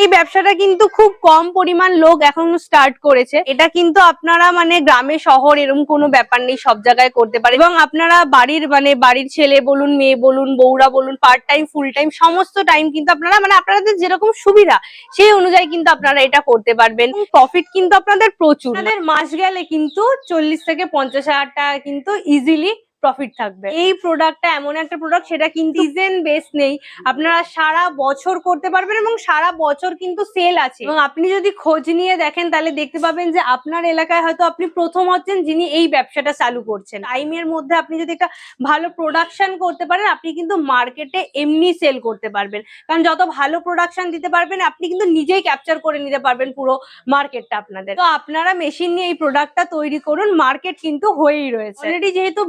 এই ব্যবসাটা কিন্তু খুব কম পরিমাণ লোক এখন স্টার্ট করেছে। এটা কিন্তু আপনারা মানে গ্রামে, শহর এরকম কোনো ব্যাপার নেই, সব জায়গায় করতে পারে এবং আপনারা বাড়ির মানে বাড়ির ছেলে বলুন, মেয়ে বলুন, বউরা বলুন পার্ট টাইম ফুল টাইম সমস্ত টাইম কিন্তু আপনারা মানে আপনাদের যেরকম সুবিধা, সেই অনুযায়ী কিন্তু আপনারা এটা করতে পারবেন। প্রফিট কিন্তু আপনাদের প্রচুর। মাস গেলে কিন্তু চল্লিশ থেকে পঞ্চাশ হাজার টাকা কিন্তু ইজিলি প্রফিট থাকবে। এই প্রোডাক্টটা এমন একটা প্রোডাক্ট সেটা কিন্তু সিজন বেস নেই। আপনারা সারা বছর করতে পারবেন এবং সারা বছর কিন্তু সেল আছে। এবং আপনি যদি খোঁজ নিয়ে দেখেন তাহলে দেখতে পাবেন যে আপনার এলাকায় হয়তো আপনি প্রথম হচ্ছেন যিনি এই ব্যবসাটা চালু করছেন। টাইমের মধ্যে আপনি যদি একটা ভালো প্রোডাকশন করতে পারেন আপনি কিন্তু মার্কেটে এমনি সেল করতে পারবেন। কারণ যত ভালো প্রোডাকশন দিতে পারবেন আপনি কিন্তু নিজেই ক্যাপচার করে নিতে পারবেন পুরো মার্কেটটা আপনাদের। তো আপনারা মেশিন নিয়ে এই প্রোডাক্টটা তৈরি করুন মার্কেট কিন্তু হয়েই রয়েছে। অলরেডি যেহেতু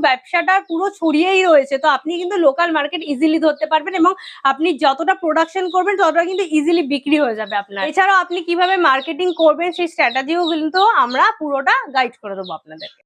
ব্যবসাটা পুরো ছড়িয়েই রয়েছে। তো আপনি কিন্তু লোকাল মার্কেট ইজিলি ধরতে পারবেন এবং আপনি যতটা প্রোডাকশন করবেন, ততটা কিন্তু ইজিলি বিক্রি হয়ে যাবে আপনার। এছাড়াও আপনি কীভাবে মার্কেটিং করবেন, সেই স্ট্র্যাটেজিও কিন্তু আমরা পুরোটা গাইড করে দেবো আপনাদেরকে।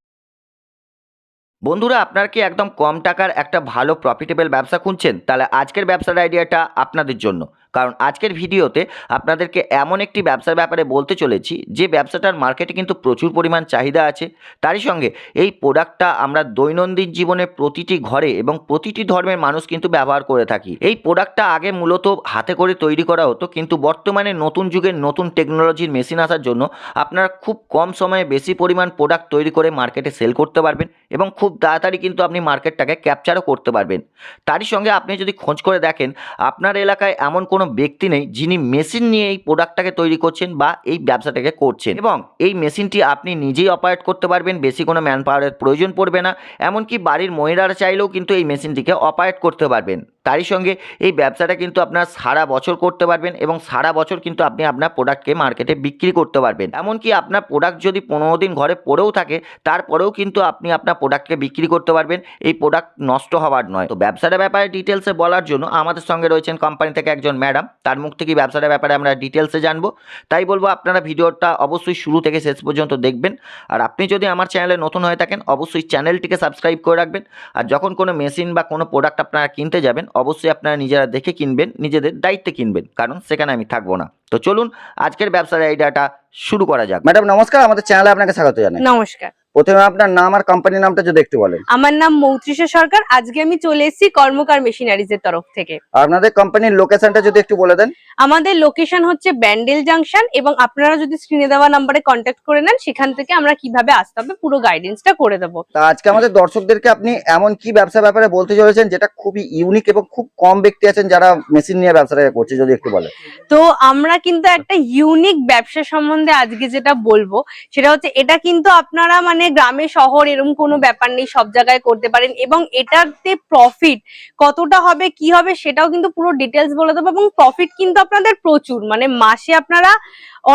বন্ধুরা, আপনার কি একদম কম টাকার একটা ভালো প্রফিটেবল ব্যবসা খুঁজছেন? তাহলে আজকের ব্যবসার আইডিয়াটা আপনাদের জন্য। কারণ আজকের ভিডিওতে আপনাদেরকে এমন একটি ব্যবসার ব্যাপারে বলতে চলেছি, যে ব্যবসাটার মার্কেটে কিন্তু প্রচুর পরিমাণ চাহিদা আছে। তারই সঙ্গে এই প্রোডাক্টটা আমরা দৈনন্দিন জীবনে প্রতিটি ঘরে এবং প্রতিটি ধর্মের মানুষ কিন্তু ব্যবহার করে থাকি। এই প্রোডাক্টটা আগে মূলত হাতে করে তৈরি করা হতো, কিন্তু বর্তমানে নতুন যুগের নতুন টেকনোলজির মেশিন আসার জন্য আপনারা খুব কম সময়ে বেশি পরিমাণ প্রোডাক্ট তৈরি করে মার্কেটে সেল করতে পারবেন এবং খুব তাড়াতাড়ি কিন্তু আপনি মার্কেটটাকে ক্যাপচারও করতে পারবেন। তারই সঙ্গে আপনি যদি খোঁজ করে দেখেন, আপনার এলাকায় এমন কোনো ব্যক্তি নেই যিনি মেশিন নিয়ে এই প্রোডাক্টটাকে তৈরি করছেন বা এই ব্যবসাটাকে করছেন। এবং এই মেশিনটি আপনি নিজেই অপারেট করতে পারবেন, বেশি কোনো ম্যান পাওয়ারের প্রয়োজন পড়বে না। এমনকি বাড়ির মহিলারা চাইলেও কিন্তু এই মেশিনটিকে অপারেট করতে পারবেন। তারই সঙ্গে এই ব্যবসাটা কিন্তু আপনার সারা বছর করতে পারবেন এবং সারা বছর কিন্তু আপনি আপনার প্রোডাক্টকে মার্কেটে বিক্রি করতে পারবেন। এমনকি আপনার প্রোডাক্ট যদি পনেরো দিন ঘরে পড়েও থাকে, তারপরেও কিন্তু আপনি আপনার প্রোডাক্টকে বিক্রি করতে পারবেন। এই প্রোডাক্ট নষ্ট হওয়ার নয়। তো ব্যবসাটার ব্যাপারে ডিটেলসে বলার জন্য আমাদের সঙ্গে রয়েছেন কোম্পানি থেকে একজন ম্যাডাম তার মুখ থেকে ব্যবসাটার ব্যাপারে আমরা ডিটেলসে জানব। তাই বলব আপনারা ভিডিওটা অবশ্যই শুরু থেকে শেষ পর্যন্ত দেখবেন। আর আপনি যদি আমার চ্যানেলে নতুন হয়ে থাকেন, অবশ্যই চ্যানেলটিকে সাবস্ক্রাইব করে রাখবেন। আর যখন কোনো মেশিন বা কোনো প্রোডাক্ট আপনারা কিনতে যাবেন অবশ্যই আপনারা নিজেরা দেখে কিনবেন নিজেদের দায়িত্বে কিনবেন কারণ সেখানে আমি থাকব না। তো চলুন আজকের ব্যবসার আইডিয়াটা শুরু করা যাক। ম্যাডাম নমস্কার আমাদের চ্যানেলে আপনাকে স্বাগত জানাই। নমস্কার। প্রথমে আপনার নাম আর কোম্পানির নামটা যদি একটু বলেন। আমার নাম মৌত্রিষা সরকার আজকে আমি চলে এসেছি কর্মকার মেশিনারিজ এর তরফ থেকে। আপনাদের কোম্পানির লোকেশনটা যদি একটু বলে দেন। আমাদের লোকেশন হচ্ছে ব্যান্ডেল জাংশন এবং আপনারা যদি স্ক্রিনে দেওয়া নাম্বারে কন্ট্যাক্ট করে নেন সেখান থেকে আমরা কীভাবে আসতে হবে পুরো গাইডেন্সটা করে দেবো। তা আজকে আমাদের দর্শকদেরকে আপনি এমন কি ব্যবসা ব্যাপারে বলতে চলেছেন যেটা খুবই ইউনিক এবং খুব কম ব্যক্তি আছেন যারা মেশিন নিয়ে ব্যবসাটা করছে যদি একটু বলেন। তো আমরা কিন্তু একটা ইউনিক ব্যবসা সম্বন্ধে আজকে যেটা বলব সেটা হচ্ছে এটা কিন্তু আপনারা মানে গ্রামে, শহর এরকম কোনো ব্যাপার নেই, সব জায়গায় করতে পারেন এবং এটাতে প্রফিট কতটা হবে, কি হবে সেটাও কিন্তু পুরো ডিটেলস বলে দেবো এবং প্রফিট কিন্তু আপনাদের প্রচুর। মানে মাসে আপনারা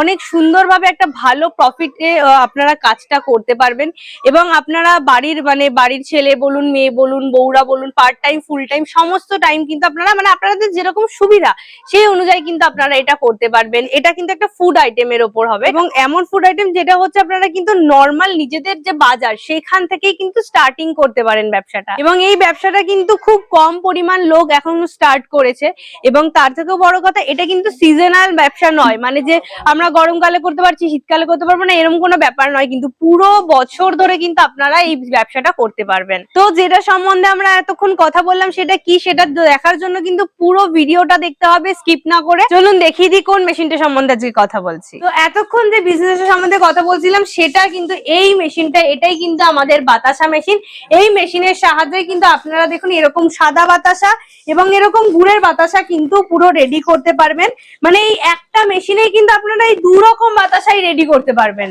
অনেক সুন্দরভাবে একটা ভালো প্রফিটে আপনারা কাজটা করতে পারবেন এবং আপনারা বাড়ির মানে বাড়ির ছেলে বলুন, মেয়ে বলুন, বউরা বলুন পার্ট টাইম ফুল টাইম সমস্ত টাইম কিন্তু আপনারা মানে আপনাদের যেরকম সুবিধা সেই অনুযায়ী কিন্তু আপনারা এটা করতে পারবেন। এটা কিন্তু একটা ফুড আইটেমের ওপর হবে এবং এমন ফুড আইটেম যেটা হচ্ছে আপনারা কিন্তু নর্মাল নিজেদের যে বাজার সেখান থেকেই কিন্তু স্টার্টিং করতে পারেন ব্যবসাটা। এবং এই ব্যবসাটা কিন্তু খুব কম পরিমাণ লোক এখন স্টার্ট করেছে। এবং তার থেকেও বড় কথা, এটা কিন্তু সিজনাল ব্যবসা নয়। মানে যে আমরা গরমকালে করতে পারছি, শীতকালে করতে পারব না এরকম কোনো ব্যাপার নয়। কিন্তু পুরো বছর ধরে কিন্তু আপনারা এই ব্যবসাটা করতে পারবেন। তো যেটা সম্বন্ধে আমরা এতক্ষণ কথা বললাম, সেটা কি সেটা দেখার জন্য কিন্তু পুরো ভিডিওটা দেখতে হবে স্কিপ না করে। চলুন দেখিয়ে দিই কোন মেশিনটা সম্বন্ধে আজকে কথা বলছি। তো এতক্ষণ যে বিজনেসের সম্বন্ধে কথা বলছিলাম, সেটা কিন্তু এই মেশিনটা এটাই কিন্তু আমাদের বাতাসা মেশিন। এই মেশিনের সাহায্যে কিন্তু আপনারা দেখুন এরকম সাদা বাতাসা এবং এরকম গুড়ের বাতাসা কিন্তু পুরো রেডি করতে পারবেন। মানে এই একটা মেশিনেই কিন্তু আপনারা এই দু রকম বাতাসাই রেডি করতে পারবেন।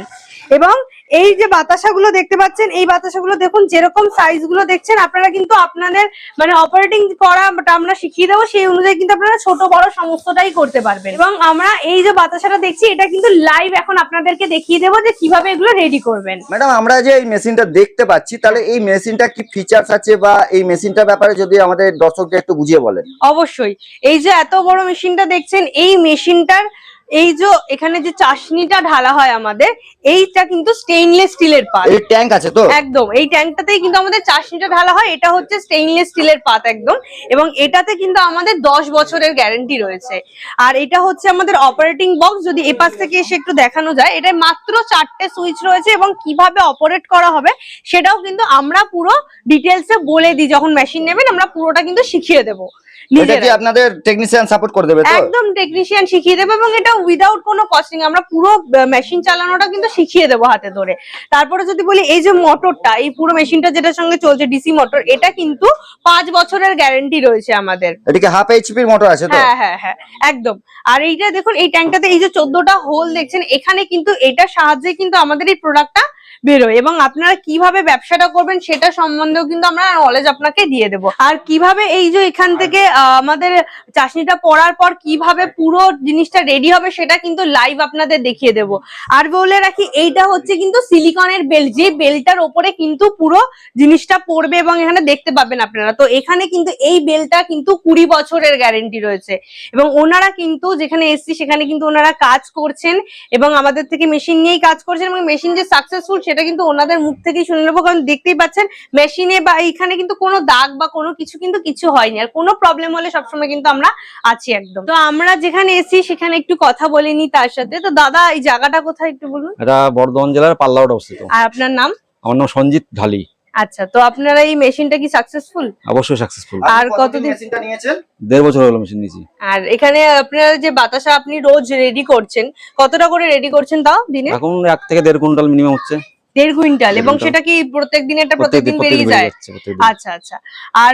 এবং এই যে বাতাসাগুলো দেখতে পাচ্ছেন এই বাতাসাগুলো দেখুন যেরকম সাইজগুলো দেখছেন আপনারা কিন্তু আপনাদের মানে অপারেটিং করা আমরা শিখিয়ে দেবো সেই অনুযায়ী কিন্তু আপনারা ছোট বড় সমস্তটাই করতে পারবেন। এবং আমরা এই যে বাতাসাটা দেখছি এটা কিন্তু লাইভ এখন আপনাদেরকে দেখিয়ে দেবো যে কীভাবে এগুলো রেডি করবেন। ম্যাডাম আমরা যে এই মেশিনটা দেখতে পাচ্ছি তাহলে এই মেশিনটা কি ফিচার্স আছে বা এই মেশিনটার ব্যাপারে যদি আমাদের দর্শকদের একটু বুঝিয়ে বলেন? অবশ্যই। এই যে এত বড় মেশিনটা দেখছেন এই মেশিনটার এই যে এখানে যে চাশনিটা ঢালা হয় আমাদের এইটা কিন্তু স্টেইনলেস স্টিলের পাত। এই ট্যাঙ্ক আছে তো? একদম এই ট্যাঙ্কটাতেই কিন্তু আমাদের চাশনিটা ঢালা হয় এটা হচ্ছে স্টেইনলেস স্টিলের পাত একদম এবং এটাতে কিন্তু আমাদের দশ বছরের গ্যারান্টি রয়েছে। আর এটা হচ্ছে আমাদের অপারেটিং বক্স যদি এপাশ থেকে এসে একটু দেখানো যায় এটা মাত্র চারটে সুইচ রয়েছে এবং কীভাবে অপারেট করা হবে সেটাও কিন্তু আমরা পুরো ডিটেলসে বলে দিই যখন মেশিন নেবেন আমরা পুরোটা কিন্তু শিখিয়ে দেবো। এটা কি আপনাদের টেকনিশিয়ান সাপোর্ট করে দেবে তো? একদম টেকনিশিয়ান শিখিয়ে দেবে এবং এটা উইদাউট কোনো কস্টিং আমরা পুরো মেশিন চালানোটা কিন্তু শিখিয়ে দেবো হাতে ধরে। তারপরে যদি বলি এই যে মোটরটা এই পুরো মেশিনটা যেটার সঙ্গে চলছে ডিসি মোটর এটা কিন্তু পাঁচ বছরের গ্যারেন্টি রয়েছে আমাদের। এদিকে হাফ এইচপির মোটর আছে তো? হ্যাঁ হ্যাঁ হ্যাঁ একদম। আর এইটা দেখুন এই ট্যাঙ্কটাতে এই যে চোদ্দটা হোল দেখছেন এখানে কিন্তু এটার সাহায্যে কিন্তু আমাদের এই প্রোডাক্টটা বেরোয়। এবং আপনারা কীভাবে ব্যবসাটা করবেন সেটা সম্বন্ধেও কিন্তু আমরা নলেজ আপনাকে দিয়ে দেবো। আর কীভাবে এই যে এখান থেকে আমাদের চাশনিটা পড়ার পর কীভাবে পুরো জিনিসটা রেডি হবে সেটা কিন্তু লাইভ আপনাদের দেখিয়ে দেবো। আর বলে রাখি, এইটা হচ্ছে কিন্তু সিলিকনের বেল যে বেলটার ওপরে কিন্তু পুরো জিনিসটা পড়বে এবং এখানে দেখতে পাবেন আপনারা। তো এখানে কিন্তু এই বেলটা কিন্তু কুড়ি বছরের গ্যারেন্টি রয়েছে। এবং ওনারা কিন্তু যেখানে এসছি সেখানে কিন্তু ওনারা কাজ করছেন এবং আমাদের থেকে মেশিন নিয়েই কাজ করছেন এবং মেশিন যে সাকসেসফুল সেটা কিন্তু ওনাদের মুখ থেকেই শুনে নেব কারণ দেখতেই পাচ্ছেন মেশিনে বা এখানে কিন্তু কোনো দাগ বা কোনো কিছু কিন্তু কিছু হয়নি আর কোনো প্রবলেম হলে সবসময় কিন্তু আমরা আছি একদম। তো আমরা যেখানে এসি সেখানে একটু কথা বলে নি তার সাথে। তো দাদা এই জায়গাটা কোথায় একটু বলুন? এটা বর্ধমান জেলার পাল্লাওয়াট অবস্থিত। আর আপনার নাম? আমার নাম সঞ্জিত ঢালি। আচ্ছা তো আপনারা এই মেশিনটা কি সাকসেসফুল অবশ্যই সাকসেসফুল আর কতদিন- মেশিনটা নিয়েছেন? দেড় বছর হলো মেশিন নিয়েছি। আর এখানে আপনার যে বাতাসা আপনি রোজ রেডি করছেন কতটা করে রেডি করছেন তাও দিনে? এখন এক থেকে দেড় কুইন্টাল মিনিমাম হচ্ছে। দেড় কুইন্টাল এবং সেটা কি প্রত্যেক দিন এটা প্রত্যেকদিন বেরিয়ে প্রত্যেকদিন যায়। আচ্ছা আচ্ছা। আর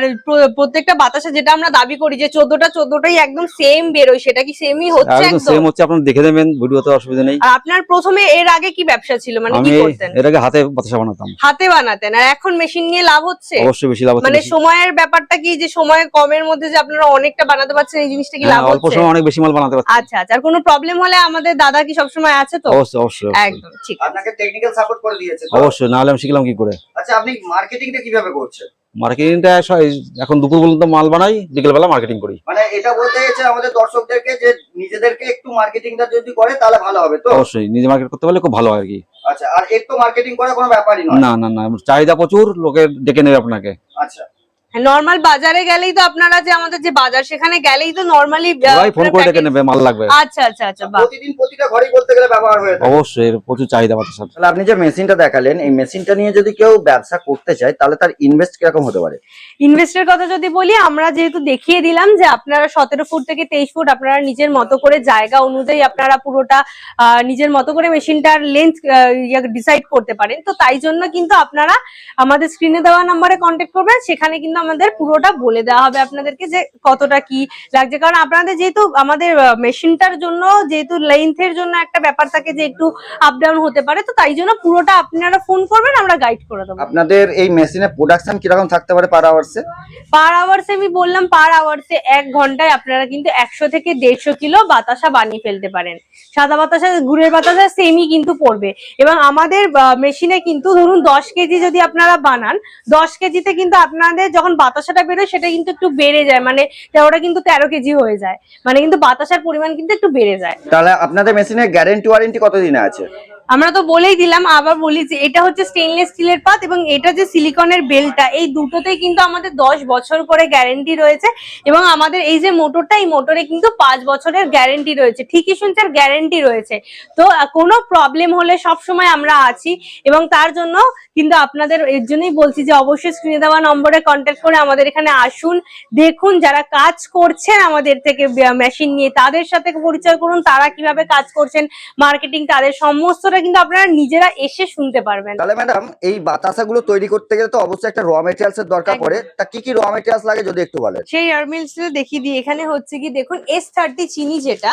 প্রত্যেকটা বাতাসে যেটা আমরা দাবি করি যে চোদ্দটা চোদ্দটাই একদম সেম বেরোয় সেটা কি সেমই হচ্ছে একদম? একদম সেম হচ্ছে আপনারা দেখে দেবেন ভিডিওতে অসুবিধা নেই। আর আপনার প্রথমে এর আগে কি ব্যবসা ছিল? মানে কি করতেন? এর আগে হাতে বাতাসা বানাতাম। হাতে বানাতেন। আর এখন মেশিন নিয়ে লাভ হচ্ছে? অবশ্যই বেশি লাভ হচ্ছে মানে সময়ের ব্যাপারটা কি যে সময় কমের মধ্যে যে আপনারা অনেকটা বানাতে পারছেন এই জিনিসটা কি হ্যাঁ, লাভ অল্প সময় অনেক বেশি মাল বানাতে পারছি। আচ্ছা আচ্ছা। আর কোনো প্রবলেম হলে আমাদের দাদা কি সবসময় আছে তো? অবশ্যই অবশ্যই অবশ্যই। একদম ঠিক আপনাকে টেকনিক্যাল সাপোর্ট করে দিয়েছে? অবশ্যই নাহলে আমি শিখলাম কি করে? আচ্ছা আপনি মার্কেটিংটা কীভাবে করছেন? মার্কেটিংটা এখন দুপুর পর্যন্ত মাল বানাই বিকেল মার্কেটিং করি। মানে এটা বলতে আমাদের দর্শকদেরকে যে নিজেদেরকে একটু মার্কেটিংটা যদি করে তাহলে ভালো হবে তো? অবশ্যই নিজে মার্কেট করতে পারলে খুব ভালো হয় আর কি। আচ্ছা আর একটু মার্কেটিং করা কোনো ব্যাপারই না না না চাহিদা প্রচুর লোকে ডেকে নেবে আপনাকে। আচ্ছা। নর্মাল বাজারে গেলেই তো আপনারা যে আমাদের যে বাজার সেখানে গেলেই তো নর্মালি ফোন করে ডেকে নেবে মাল লাগবে। আচ্ছা আচ্ছা আচ্ছা প্রতিদিন প্রতিটা ঘরেই বলতে গেলে ব্যবহার হয়ে অবশ্যই এর প্রচুর চাহিদা বাতাসার তাহলে আপনি যে মেশিনটা দেখালেন এই মেশিনটা নিয়ে যদি কেউ ব্যবসা করতে চায় তাহলে তার ইনভেস্ট কীরকম হতে পারে? ইনভেস্টের কথা যদি বলি আমরা যেহেতু দেখিয়ে দিলাম যে আপনারা সতেরো ফুট থেকে তেইশ ফুট আপনারা নিজের মতো করে জায়গা অনুযায়ী আপনারা পুরোটা আহ, নিজের মতো করে মেশিনটার লেন্থ ডিসাইড করতে পারেন। তো তাই জন্য কিন্তু আপনারা আমাদের স্ক্রিনে দেওয়া নাম্বারে কন্ট্যাক্ট করবেন সেখানে কিন্তু আমাদের পুরোটা বলে দেওয়া হবে আপনাদেরকে যে কতটা কি লাগছে। কারণ আপনাদের যেহেতু আমাদের মেশিনটার জন্য যেহেতু লেন্থের জন্য একটা ব্যাপার থাকে যে একটু আপ ডাউন হতে পারে তো তাই জন্য পুরোটা আপনারা ফোন করবেন আমরা গাইড করে দেবো। আপনাদের এই মেশিনের প্রোডাকশন কীরকম থাকতে পারে পার আওয়ার্সে পার আওয়ার্সে আমি বললাম পার আওয়ার্সে এক ঘন্টায় আপনারা কিন্তু একশো থেকে দেড়শো কিলো বাতাসা বানিয়ে ফেলতে পারেন। সাদা বাতাসা গুড়ের বাতাসা সেমই কিন্তু পড়বে। এবং আমাদের মেশিনে কিন্তু ধরুন দশ কেজি যদি আপনারা বানান দশ কেজিতে কিন্তু আপনাদের যখন বাতাসাটা বেরোয়, সেটা কিন্তু একটু বেড়ে যায়। মানে ওটা কিন্তু তেরো কেজি হয়ে যায়। মানে কিন্তু বাতাসার পরিমাণ কিন্তু একটু বেড়ে যায়। তাহলে আপনাদের মেশিনের গ্যারেন্টি ওয়ারেন্টি কতদিনে আছে? আমরা তো বলেই দিলাম, আবার বলি যে এটা হচ্ছে স্টেনলেস স্টিলের পাত এবং এটা যে সিলিকনের বেলটা এই দুটোতেই কিন্তু আমাদের দশ বছর করে গ্যারেন্টি রয়েছে এবং আমাদের এই যে মোটরটা এই মোটরে কিন্তু পাঁচ বছরের গ্যারেন্টি রয়েছে। ঠিকই শুনছেন গ্যারেন্টি রয়েছে। তো কোনো প্রবলেম হলে সব সময় আমরা আছি এবং তার জন্য কিন্তু আপনাদের এর জন্যই বলছি যে অবশ্যই স্ক্রিনে দেওয়া নম্বরে কন্ট্যাক্ট করে আমাদের এখানে আসুন, দেখুন যারা কাজ করছেন আমাদের থেকে মেশিন নিয়ে, তাদের সাথে পরিচয় করুন, তারা কীভাবে কাজ করছেন মার্কেটিং তাদের সমস্তটা কিন্তু আপনারা নিজেরা এসে শুনতে পারবেন। তাহলে ম্যাডাম এই বাতাসাগুলো তৈরি করতে গেলে তো অবশ্যই একটা র মেটেরিয়ালস এর দরকার। পড়ে। তা কি কি র মেটেরিয়ালস লাগে যদি একটু বলেন? সেই এয়ারমিলস দেখিয়ে দিই। এখানে হচ্ছে কি দেখুন এস থার্টি চিনি যেটা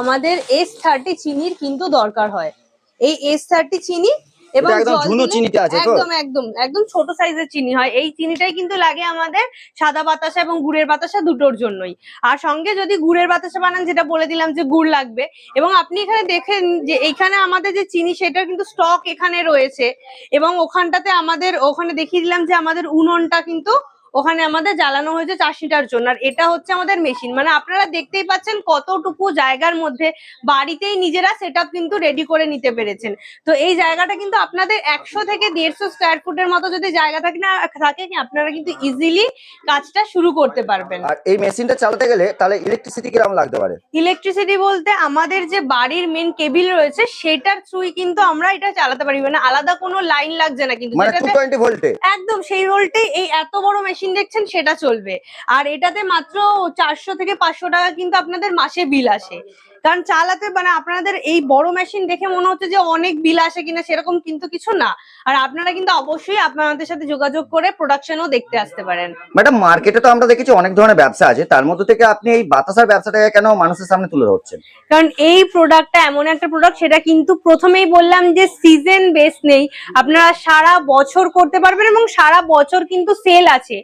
আমাদের এস থার্টি চিনির কিন্তু দরকার হয়। এই এস থার্টি চিনি এবং একদম ঝুনো দিলে- আছে তো? একদম একদম একদম ছোট সাইজের চিনি হয়। এই চিনিটাই কিন্তু লাগে আমাদের সাদা বাতাসা এবং গুড়ের বাতাসা দুটোর জন্যই। আর সঙ্গে যদি গুড়ের বাতাসা বানান যেটা বলে দিলাম যে গুড় লাগবে। এবং আপনি এখানে দেখেন যে এইখানে আমাদের যে চিনি সেটার কিন্তু স্টক এখানে রয়েছে। এবং ওখানটাতে আমাদের ওখানে দেখিয়ে দিলাম যে আমাদের উনুনটা কিন্তু ওখানে আমাদের জ্বালানো হয়েছে চাষিটার জন্য। আর এটা হচ্ছে আমাদের মেশিন মানে আপনারা দেখতেই পাচ্ছেন কতটুকু জায়গার মধ্যে বাড়িতেই নিজেরা সেট কিন্তু রেডি করে নিতে পেরেছেন। তো এই জায়গাটা কিন্তু আপনাদের একশো থেকে দেড়শো স্কোয়ার ফুটের মতো যদি জায়গা থাকে না থাকে কি আপনারা কিন্তু ইজিলি কাজটা শুরু করতে পারবেন। আর এই মেশিনটা চালাতে গেলে তাহলে ইলেকট্রিসিটি কীরকম লাগতে পারে? ইলেকট্রিসিটি বলতে আমাদের যে বাড়ির মেন কেবিল রয়েছে সেটার থ্রুই কিন্তু আমরা এটা চালাতে পারি। মানে আলাদা কোনো লাইন লাগছে না কিন্তু মানে ভোল্টে একদম সেই রোলটাই এই এত বড় মেশিন দেখছেন, সেটা চলবে। আর এটাতে মাত্র চারশো থেকে পাঁচশো টাকা কিন্তু আপনাদের মাসে বিল আসে। কারণ চালাতে মানে আপনাদের এই বড় মেশিন দেখে মনে হচ্ছে যে অনেক বিল আসে কিনা সেরকম কিন্তু কিছু না। আর আপনারা কিন্তু অবশ্যই আপনাদের সাথে যোগাযোগ করে প্রোডাকশনও দেখতে আসতে পারেন। ম্যাডাম মার্কেটে তো আমরা দেখেছি অনেক ধরনের ব্যবসা আছে। তার মধ্যে থেকে আপনি এই বাতাসার ব্যবসাটাকে কেন মানুষের সামনে তুলে ধরছেন? কারণ এই প্রোডাক্টটা এমন একটা প্রোডাক্ট সেটা কিন্তু প্রথমেই বললাম যে সিজন বেস নেই। আপনারা সারা বছর করতে পারবেন এবং সারা বছর কিন্তু সেল আছে।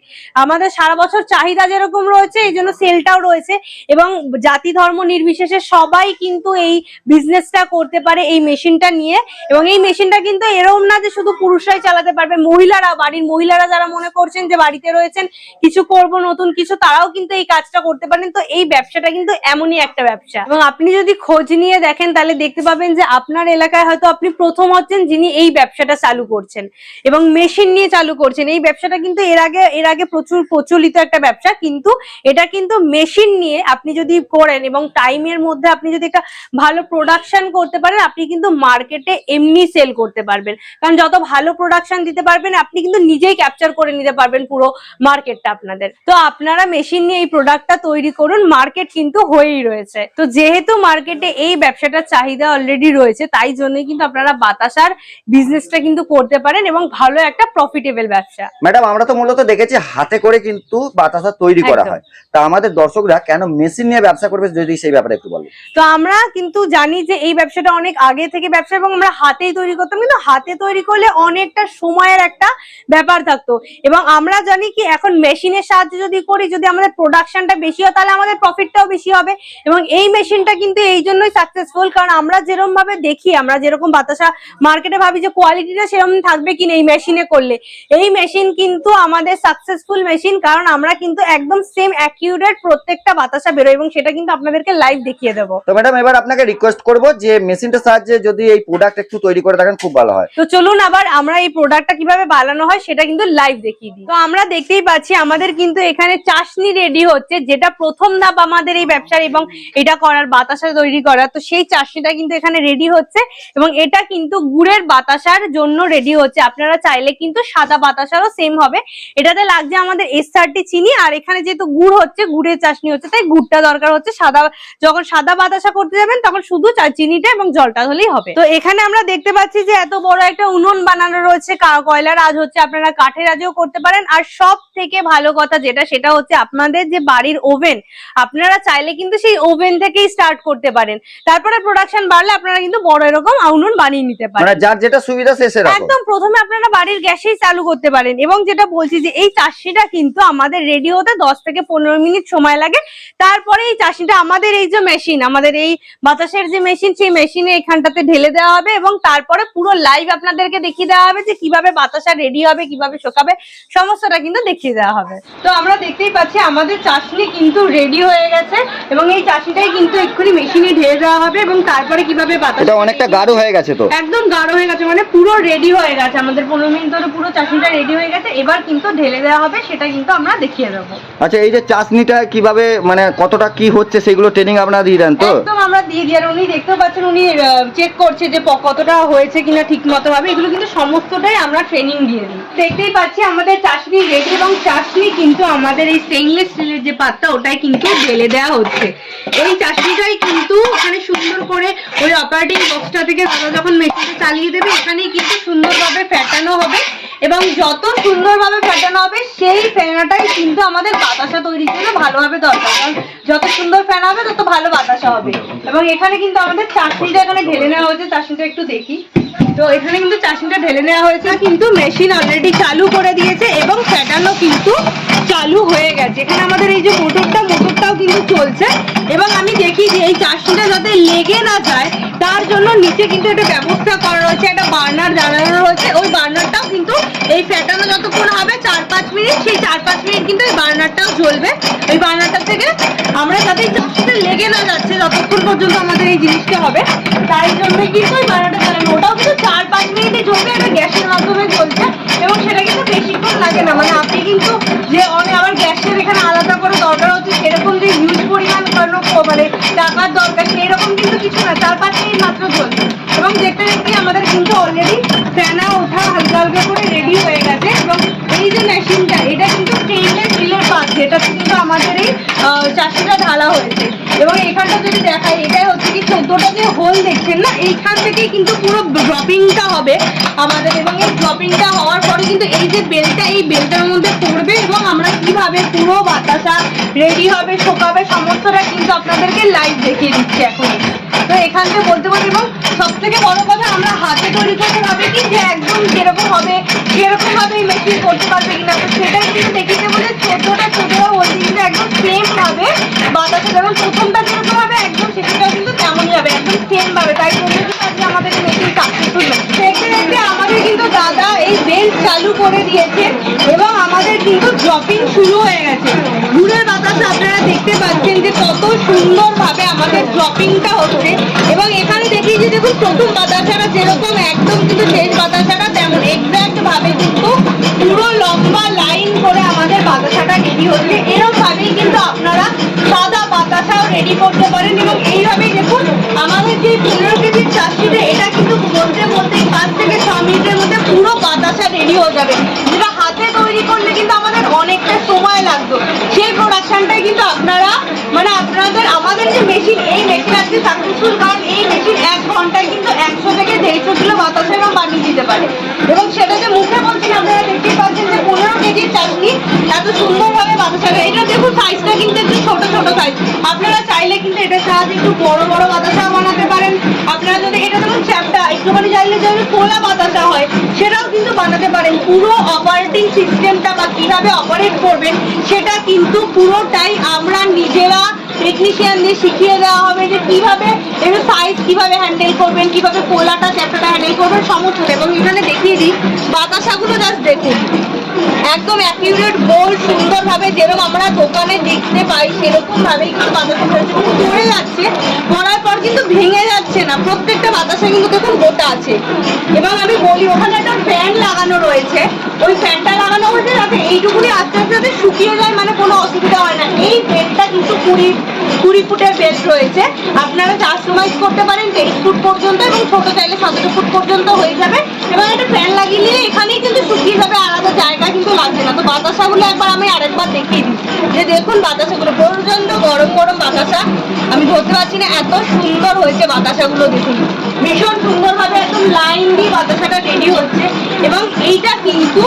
আমাদের সারা বছর চাহিদা যেরকম রয়েছে এই জন্য সেলটাও রয়েছে এবং জাতি ধর্ম নির্বিশেষে সবাই কিন্তু এই বিজনেসটা করতে পারে এই মেশিনটা নিয়ে। এবং এই মেশিনটা কিন্তু এরকম না যে শুধু পুরুষরাই চালাতে পারবে, মহিলারা, বাড়ির মহিলারা যারা মনে করছেন যে বাড়িতে রয়েছেন, কিছু করব নতুন কিছু, তারাও কিন্তু এই কাজটা করতে পারেন। তো এই ব্যবসাটা কিন্তু এমনই একটা ব্যবসা। এবং আপনি যদি খোঁজ নিয়ে দেখেন, তাহলে দেখতে পাবেন যে আপনার এলাকায় হয়তো আপনি প্রথম হচ্ছেন যিনি এই ব্যবসাটা চালু করছেন এবং মেশিন নিয়ে চালু করছেন। এই ব্যবসাটা কিন্তু এর আগে এর আগে প্রচুর প্রচলিত একটা ব্যবসা, কিন্তু এটা কিন্তু মেশিন নিয়ে আপনি যদি করেন এবং টাইমের মধ্যে আপনি যদি একটা ভালো প্রোডাকশন করতে পারেন আপনি কিন্তু মার্কেটে এমনি সেল করতে পারবেন। কারণ যত ভালো প্রোডাকশন দিতে পারবেন আপনি কিন্তু নিজেই ক্যাপচার করে নিতে পারবেন পুরো মার্কেটটা আপনাদের। তো আপনারা মেশিন নিয়ে এই প্রোডাক্টটা তৈরি করুন মার্কেট কিন্তু হয়েই রয়েছে। তো যেহেতু মার্কেটে এই ব্যবসাটার চাহিদা অলরেডি রয়েছে তাই জন্যই কিন্তু আপনারা বাতাসার বিজনেসটা কিন্তু করতে পারেন এবং ভালো একটা প্রফিটেবল ব্যবসা। ম্যাডাম আমরা তো মূলত দেখেছি হাতে করে কিন্তু বাতাসা তৈরি করা হয়। তা আমাদের দর্শকরা কেন মেশিন নিয়ে ব্যবসা করবে যদি সেই ব্যাপারে একটু বলেন? তো আমরা কিন্তু জানি যে এই ব্যবসাটা অনেক আগে থেকে ব্যবসা এবং আমরা হাতেই তৈরি করতাম, কিন্তু হাতে তৈরি করলে অনেকটা সময়ের একটা ব্যাপার থাকতো। এবং আমরা জানি কি এখন মেশিনের সাহায্যে যদি করি, যদি আমাদের প্রোডাকশনটা বেশি হয়, তাহলে আমাদের প্রফিটটাও বেশি হবে। এবং এই মেশিনটা কিন্তু এই জন্যই সাকসেসফুল কারণ আমরা যেরকম ভাবে দেখি, আমরা যেরকম বাতাসা মার্কেটে ভাবি যে কোয়ালিটিটা সেরকম থাকবে কিনা এই মেশিনে করলে। এই মেশিন কিন্তু আমাদের সাকসেসফুল মেশিন কারণ আমরা কিন্তু একদম সেম অ্যাকিউরেট প্রত্যেকটা বাতাসা বেরোয় এবং সেটা কিন্তু আপনাদেরকে লাইভ দেখিয়ে দেবো। তো ম্যাডাম এবার আপনাকে রিকোয়েস্ট করব যে মেশিনটার সাহায্যে যদি এই প্রোডাক্ট একটু তৈরি করে থাকেন খুব ভালো হয়। তো চলুন আবার আমরা এই প্রোডাক্টটা কীভাবে বানানো হয় সেটা কিন্তু লাইভ দেখিয়ে দিই। তো আমরা দেখতেই পাচ্ছি আমাদের কিন্তু এখানে চাশনি রেডি হচ্ছে, যেটা প্রথম ধাপ আমাদের এই ব্যবসার এবং এটা করার বাতাসা তৈরি করার তো সেই চাশনিটা কিন্তু এখানে রেডি হচ্ছে এবং এটা কিন্তু গুড়ের বাতাসার জন্য রেডি হচ্ছে। আপনারা চাইলে কিন্তু সাদা বাতাসারও সেম হবে। এটাতে লাগছে আমাদের এস থার্টি চিনি, আর এখানে যেহেতু গুড় হচ্ছে, গুড়ের চাশনি হচ্ছে, তাই গুড়টা দরকার হচ্ছে। সাদা, যখন সাদা বাতাসা করতে যাবেন তখন শুধু চিনিটা এবং জলটা হলেই হবে। তো এখানে আমরা দেখতে পাচ্ছি যে এত বড় একটা উনুন বানানো রয়েছে। কয়লার আজ হচ্ছে আপনারা কাঠের আজও করতে পারেন। আর সব থেকে ভালো কথা যেটা সেটা হচ্ছে আপনাদের যে বাড়ির ওভেন আপনারা চাইলে কিন্তু সেই ওভেন থেকেই স্টার্ট করতে পারেন। তারপরে প্রোডাকশন বাড়লে আপনারা কিন্তু বড় এরকম উনুন বানিয়ে নিতে পারেন। মানে যার যেটা সুবিধা সেরকম। একদম প্রথমে আপনারা বাড়ির গ্যাসেই চালু করতে পারেন। এবং যেটা বলছি যে এই চাষিটা কিন্তু আমাদের রেডি হতে দশ থেকে পনেরো মিনিট সময় লাগে। তারপরে এই চাষিটা আমাদের এই যে মেশিন আমাদের এই বাতাসের যে মেশিন সেই মেশিনে এখানটাতে ঢেলে দেওয়া হবে এবং তারপরে পুরো লাইভ আপনাদেরকে দেখিয়ে দেওয়া হবে যে কীভাবে বাতাসা রেডি হবে কীভাবে শোকাবে সমস্তটা কিন্তু দেখিয়ে দেওয়া হবে। তো আমরা দেখতেই পাচ্ছি আমাদের চাষনি কিন্তু রেডি হয়ে গেছে এবং এই চাষনিটাই কিন্তু এক্ষুনি মেশিনে ঢেলে দেওয়া হবে এবং তারপরে কীভাবে বাতাস অনেকটা গাঢ় হয়ে গেছে তো। একদম গাঢ় হয়ে গেছে মানে পুরো রেডি হয়ে গেছে। আমাদের পনেরো মিনিট ধরে পুরো চাটনিটা রেডি হয়ে গেছে। এবার কিন্তু ঢেলে দেওয়া হবে সেটা কিন্তু আমরা দেখিয়ে দেবো। আচ্ছা এই যে চাষনিটা কীভাবে মানে কতটা কি হচ্ছে সেগুলো ট্রেনিং আপনারা দিয়ে দেন। তো? একদম, আমরা দিয়ে উনি দেখতেও পাচ্ছেন, উনি চেক করছে যে কতটা হয়েছে কিনা ঠিক মতো ভাবে। এগুলো কিন্তু সমস্তটাই আমরা ট্রেনিং দিয়ে দিই। দেখতেই পাচ্ছি আমাদের চাশনি রেডি এবং চাশনি কিন্তু আমাদের এই স্টেইনলেস স্টিলের যে পাত্রটা ওটাই কিন্তু ঢেলে দেওয়া হচ্ছে। এই চাশনিটাই কিন্তু ওখানে সুন্দর করে ওই অপারেটিং বক্সটা থেকে যখন মেশিনটা চালিয়ে দেবে, এখানেই কিন্তু সুন্দরভাবে ফ্যাটানো হবে। এবং যত সুন্দরভাবে ফেটানো হবে, সেই ফেনাটাই কিন্তু আমাদের বাতাসা তৈরির জন্য ভালোভাবে দরকার। কারণ যত সুন্দর ফেনা হবে, তত ভালো বাতাসা হবে। এবং এখানে কিন্তু আমাদের চাটনিটা এখানে ঢেলে নেওয়া হয়েছে, চাটনিটা একটু দেখি। তো এখানে কিন্তু চাটনিটা ঢেলে নেওয়া হয়েছে, কিন্তু মেশিন অলরেডি চালু করে দিয়েছে এবং ফেটানো কিন্তু চালু হয়ে গেছে। এখানে আমাদের এই যে মোটরটা, মোটরটাও কিন্তু চলছে। এবং আমি দেখি যে এই চাটনিটা যাতে লেগে না যায়, তার জন্য নিচে কিন্তু একটা ব্যবস্থা করা রয়েছে, একটা বার্নার জ্বালানো রয়েছে। ওই বার্নারটাও কিন্তু এই ফ্যাটানো যতক্ষণ হবে, চার পাঁচ মিনিট, সেই চার পাঁচ মিনিট কিন্তু এই বার্নারটাও জ্বলবে। ওই বার্নারটা থেকে আমরা যাতে চাষিতে লেগে না যাচ্ছে যতক্ষণ পর্যন্ত আমাদের এই জিনিসটা হবে, তাই জন্য কিন্তু ওই বার্নারটা জ্বালানো ওটাও কিন্তু চার পাঁচ মিনিটে জ্বলবে এটা গ্যাসের মাধ্যমে চলছে এবং সেটা কিন্তু বেশিক্ষণ লাগে না। মানে আপনি কিন্তু যে অনেক আবার গ্যাসের এখানে আলাদা করে দরকার হচ্ছে, সেরকম যে হিউজ পরিমাণ কোনো মানে টাকার দরকার, সেরকম কিন্তু কিছু না। চার পাঁচ মিনিট মাত্র চলছে এবং দেখতে দেখতে আমাদের কিন্তু অলরেডি ফ্যানা ওঠা হালকা হালকা করে রেডি হয়ে গেছে এবং এই যে মেশিনটা এটা কিন্তু স্টেনলেস স্টিলের পাত যেটা কিন্তু আমাদের এই চাষিটা ঢালা হয়েছে এবং এখানটা যদি দেখাই এটাই হচ্ছে কি, চোদ্দটা যে হোল দেখছেন না, এইখান থেকেই কিন্তু পুরো ড্রপিংটা হবে আমাদের। এবং এই ড্রপিংটা হওয়ার পরে কিন্তু এই যে বেলটা এই বেলটার মধ্যে পড়বে এবং আমরা কীভাবে পুরো বাতাসা রেডি হবে, শোকাবে, সমস্তটা কিন্তু আপনাদেরকে লাইভ দেখিয়ে দিচ্ছি এখন। তো এখান থেকে বলতে পারি, এবং সব থেকে বড় আমরা হাতে তৈরি করতে হবে যে একদম যেরকম হবে সেরকম ভাবে করতে পারবে কিনা, তো সেটাই কিন্তু দেখিয়ে দেবো যে চোদ্দটা চোদ্দটা কিন্তু একদম সেম ভাবে বাতাসে যেমন প্রথমটা চালু করে দিয়েছে এবং আমাদের কিন্তু ড্রপিং শুরু হয়ে গেছে। দূরের বাতাসে আপনারা দেখতে পাচ্ছেন যে কত সুন্দরভাবে আমাদের ড্রপিংটা হচ্ছে এবং এখানে দেখি যে দেখুন, প্রথম বাতাসাটা যেরকম, একদম কিন্তু শেষ বাতাসাটা তেমন এক্সাক্ট ভাবে কিন্তু পুরো লম্বা লাইন করে আমাদের বাতাসাটা রেডি হচ্ছে। এরকম ভাবেই কিন্তু আপনারা সাদা বাতাসাও রেডি করতে পারেন এবং এইভাবেই দেখুন, আমাদের যে পনেরো রেডি হয়ে যাবে। যেটা হাতে তৈরি করলে কিন্তু আমাদের অনেকটা সময় লাগতো। সেই প্রোডাকশনটাই কিন্তু আপনারা মানে আপনাদের, আমাদের যে মেশিন এই মেশিন আজকে সাকসেসফুল কারণ এই মেশিন এক ঘন্টায় কিন্তু একশো থেকে দেড়শো কিলো বাতাসের বানিয়ে দিতে পারে। এবং সেটা যে মুখে বলছেন আপনারা দেখতেই পাচ্ছেন কেজির চাটনি এত সুন্দরভাবে হবে এটা দেখুন সাইজটা কিন্তু একটু ছোট ছোট সাইজ আপনারা চাইলে কিন্তু এটা সাহায্যে একটু বড় বড় বাতাসা বানাতে পারেন। আপনারা যদি এটা দেখুন চ্যাপটা একটুখানি চাইলে যদি খোলা বাতাসা হয়, সেটাও কিন্তু বানাতে পারেন। পুরো অপারেটিং সিস্টেমটা বা কীভাবে অপারেট করবেন, সেটা কিন্তু পুরোটাই আমরা নিজেরা টেকনিশিয়ান দিয়ে শিখিয়ে দেওয়া হবে যে কীভাবে এর সাইজ কীভাবে হ্যান্ডেল করবেন, কীভাবে কোলাটা চ্যাপটাটা হ্যান্ডেল করবেন, সমস্ত এবং এখানে দেখিয়ে দিই, বাতাসাগুলো জাস্ট দেখুন। একদম অ্যাকিউরেট বোল্ড সুন্দরভাবে যেরকম আমরা দোকানে দেখতে পাই সেরকম ভাবে কিন্তু বাতাসা পড়ে যাচ্ছে, পড়ার পর কিন্তু ভেঙে যাচ্ছে না। প্রত্যেকটা বাতাসা কিন্তু দেখুন গোটা আছে। এবং আমি বলি, ওখানে একটা ফ্যান লাগানো রয়েছে। ওই ফ্যানটা লাগানো হয়েছে যাতে এইটুকুনি আস্তে আস্তে যাতে শুকিয়ে যায় মানে কোনো অসুবিধা হয় না। এই বেডটা কিন্তু কুড়ি কুড়ি ফুটের বেড রয়েছে। আপনারা কাস্টমাইজ করতে পারেন, তেইশ ফুট পর্যন্ত এবং ছোটো চাইলে সতেরো ফুট পর্যন্ত হয়ে যাবে এবং একটা ফ্যান লাগিয়ে নিলে এখানেই কিন্তু শুকিয়ে যাবে আলাদা জায়গা কিন্তু লাগবে না তো বাতাসাগুলো একবার আমি আরেকবার দেখিয়ে দিই। যে দেখুন বাতাসাগুলো প্রচণ্ড গরম গরম বাতাসা। আমি ধরতে পারছি না, এত সুন্দর হয়েছে বাতাসাগুলো দেখুন। ভীষণ সুন্দরভাবে একদম লাইন দিয়ে বাতাসাটা রেডি হচ্ছে। এবং এইটা কিন্তু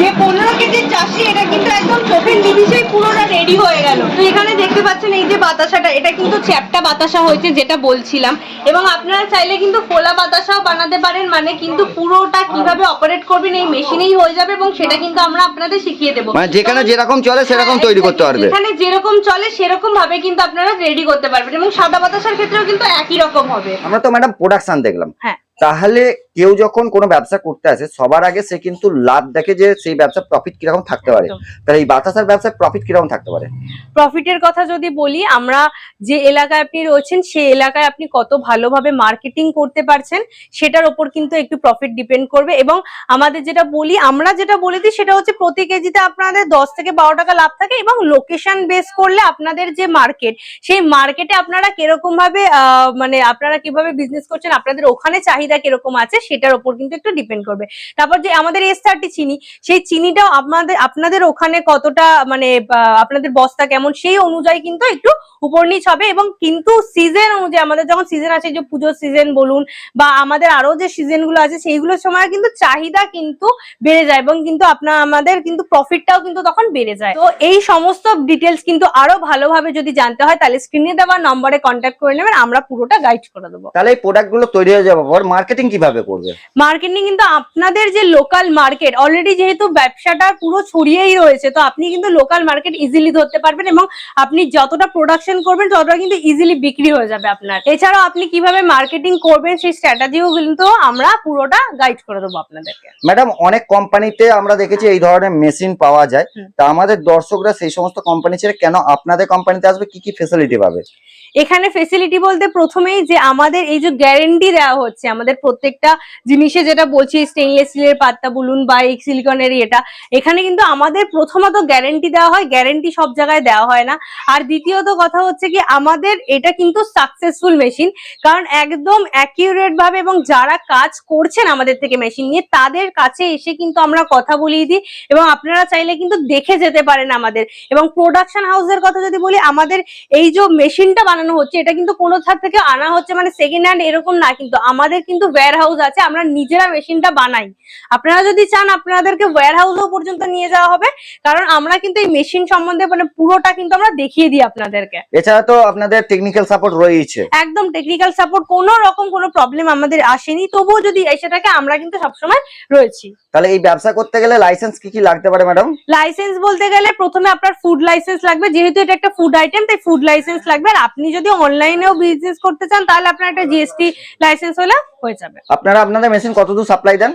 যে পনেরো কেজির চাষি, এটা কিন্তু একদম চোখের নিমিশেই পুরোটা রেডি হয়ে গেল। তো এখানে দেখতে পাচ্ছেন এই যে বাতাসাটা, এটা কিন্তু চ্যাপটা বাতাসা হয়েছে যেটা বলছিলাম। এবং আপনারা চাইলে কিন্তু ফোলা বাতাসাও বানাতে পারেন মানে কিন্তু পুরোটা কীভাবে অপারেট করবেন এই মেশিনেই হয়ে যাবে এবং সেটা কিন্তু আমরা আপনাদের শিখিয়ে দেবো। মানে যেখানে যেরকম চলে সেরকম হ্যাঁ, তৈরি করতে পারবে। এখানে যেরকম চলে সেরকম ভাবে কিন্তু আপনারা রেডি করতে পারবেন। এবং সাদা বাতাসার ক্ষেত্রেও কিন্তু একই রকম হবে। আমরা তো ম্যাডাম প্রোডাকশন দেখলাম। হ্যাঁ। তাহলে কেউ যখন কোনো ব্যবসা করতে আসে সবার আগে সে কিন্তু লাভ দেখে যে সেই ব্যবসা প্রফিট কীরকম থাকতে পারে। তাহলে এই বাতাসার ব্যবসায় প্রফিট কীরকম থাকতে পারে প্রফিটের কথা যদি বলি আমরা যে এলাকায় আপনি রয়েছেন সেই এলাকায় আপনি কত ভালোভাবে মার্কেটিং করতে পারছেন সেটার ওপর কিন্তু একটু প্রফিট ডিপেন্ড করবে এবং আমাদের যেটা বলি আমরা যেটা বলে দিই সেটা হচ্ছে প্রতি কেজিতে আপনাদের দশ থেকে বারো টাকা লাভ থাকে এবং লোকেশন বেস করলে আপনাদের যে মার্কেট সেই মার্কেটে আপনারা কীরকম ভাবে মানে আপনারা কীভাবে বিজনেস করছেন আপনাদের ওখানে চাহিদা কীরকম আছে সেটার ওপর কিন্তু একটু ডিপেন্ড করবে। তারপর যে আমাদের এস থার্টি চিনি, সেই চিনিটাও আপনাদের আপনাদের ওখানে কতটা মানে আপনাদের বস্তা কেমন, সেই অনুযায়ী কিন্তু একটু উপর নিচ হবে এবং কিন্তু সিজন অনুযায়ী, আমাদের যখন সিজন আছে যে পুজোর সিজন বলুন বা আমাদের আরও যে সিজনগুলো আছে, সেইগুলোর সময় কিন্তু চাহিদা কিন্তু বেড়ে যায় এবং কিন্তু আপনার, আমাদের কিন্তু প্রফিটটাও কিন্তু তখন বেড়ে যায়। তো এই সমস্ত ডিটেলস কিন্তু আরও ভালোভাবে যদি জানতে হয়, তাহলে স্ক্রিনে দেওয়া নম্বরে কন্ট্যাক্ট করে নেবেন, আমরা পুরোটা গাইড করে দেবো। তাহলে এই প্রোডাক্টগুলো তৈরি হয়ে যাওয়ার পর মার্কেটিং কীভাবে করবে। মার্কেটিং কিন্তু আপনাদের যে লোকাল মার্কেট অলরেডি যেহেতু ব্যবসাটা পুরো ছড়িয়েই রয়েছে তো আপনি কিন্তু লোকাল মার্কেট ইজিলি ধরতে পারবেন এবং আপনি যতটা প্রোডাকশন করবেন ততটা কিন্তু ইজিলি বিক্রি হয়ে যাবে আপনার। এছাড়াও আপনি কীভাবে মার্কেটিং করবেন সেই স্ট্র্যাটেজিও কিন্তু আমরা পুরোটা গাইড করে দেবো আপনাদেরকে। ম্যাডাম অনেক কোম্পানিতে আমরা দেখেছি এই ধরনের মেশিন পাওয়া যায়। তা আমাদের দর্শকরা সেই সমস্ত কোম্পানি ছেড়ে কেন আপনাদের কোম্পানিতে আসবে? কি কি ফেসিলিটি পাবে? এখানে ফেসিলিটি বলতে প্রথমেই যে আমাদের এই যে গ্যারেন্টি দেওয়া হচ্ছে, আমাদের প্রত্যেকটা জিনিসে যেটা বলছি স্টেনলেস স্টিলের পাত্তা বলুন বা এই সিলিকনের এটা, এখানে কিন্তু আমাদের প্রথমত গ্যারেন্টি দেওয়া হয় গ্যারেন্টি সব জায়গায় দেওয়া হয় না। আর দ্বিতীয়ত কথা হচ্ছে কি, আমাদের এটা কিন্তু সাকসেসফুল মেশিন কারণ একদম অ্যাকিউরেট ভাবে এবং যারা কাজ করছেন আমাদের থেকে মেশিন নিয়ে, তাদের কাছে এসে কিন্তু আমরা কথা বলিয়ে দিই এবং আপনারা চাইলে কিন্তু দেখে যেতে পারেন আমাদের। এবং প্রোডাকশন হাউসের কথা যদি বলি, আমাদের এই যে মেশিনটা বানানো হচ্ছে এটা কিন্তু কোনো ধার থেকে আনা হচ্ছে মানে সেকেন্ড হ্যান্ড এরকম না কিন্তু আমাদের কিন্তু ওয়্যার হাউস আছে আমরা নিজেরা মেশিনটা বানাই। আপনারা যদি চান আপনাদেরকে ওয়্যার হাউসও পর্যন্ত নিয়ে যাওয়া হবে কারণ আমরা কিন্তু এই মেশিন সম্বন্ধে মানে পুরোটা কিন্তু আমরা দেখিয়ে দিই আপনাদেরকে। এছাড়া তো আপনাদের টেকনিক্যাল সাপোর্ট রয়েছে একদম টেকনিক্যাল সাপোর্ট কোনো রকম কোনো প্রবলেম আমাদের আসেনি তবুও যদি এসে থাকে আমরা কিন্তু সবসময় রয়েছি। তাহলে এই ব্যবসা করতে গেলে লাইসেন্স কি কি লাগতে পারে ম্যাডাম লাইসেন্স বলতে গেলে প্রথমে আপনার ফুড লাইসেন্স লাগবে। যেহেতু এটা একটা ফুড আইটেম তাই ফুড লাইসেন্স লাগবে। আর আপনি যদি অনলাইনেও বিজনেস করতে চান তাহলে আপনার একটা জিএসটি লাইসেন্স হলে হয়ে যাবে। আপনারা আপনাদের মেশিন কতদূর সাপ্লাই দেন?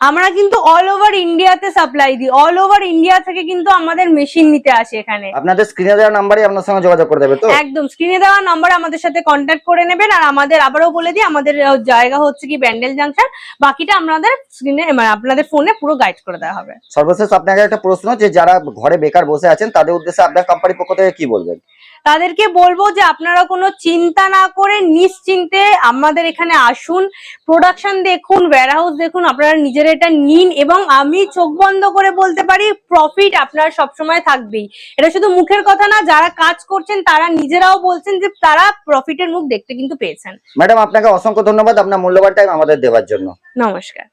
আমরা কিন্তু অল ওভার ইন্ডিয়াতে সাপ্লাই দিই। অল ওভার ইন্ডিয়া থেকে কিন্তু আমাদের মেশিন নিতে আসে এখানে। আপনাদের স্ক্রিনে দেওয়া নাম্বারই আপনার সঙ্গে যোগাযোগ করে দেবে তো? একদম স্ক্রিনে দেওয়া নাম্বার আমাদের সাথে কন্ট্যাক্ট করে নেবেন আর আমাদের আবারও বলে দিই আমাদের জায়গা হচ্ছে কি ব্যান্ডেল জাংশন বাকিটা আপনাদের স্ক্রিনে মানে আপনাদের ফোনে পুরো গাইড করে দেওয়া হবে। সর্বশেষ আপনাকে একটা প্রশ্ন যে যারা ঘরে বেকার বসে আছেন তাদের উদ্দেশ্যে আপনার কোম্পানির পক্ষ থেকে কি বলবেন? তাদেরকে বলব যে আপনারা কোনো চিন্তা না করে নিশ্চিন্তে আমাদের এখানে আসুন। প্রোডাকশন দেখুন হাউস দেখুন আপনারা নিজেরা এটা নিন এবং আমি চোখ বন্ধ করে বলতে পারি প্রফিট আপনার সবসময় থাকবেই। এটা শুধু মুখের কথা না যারা কাজ করছেন তারা নিজেরাও বলছেন যে তারা প্রফিটের মুখ দেখতে কিন্তু পেয়েছেন। ম্যাডাম আপনাকে অসংখ্য ধন্যবাদ। আপনার মূল্যবান টাইম আমাদের দেওয়ার জন্য। নমস্কার।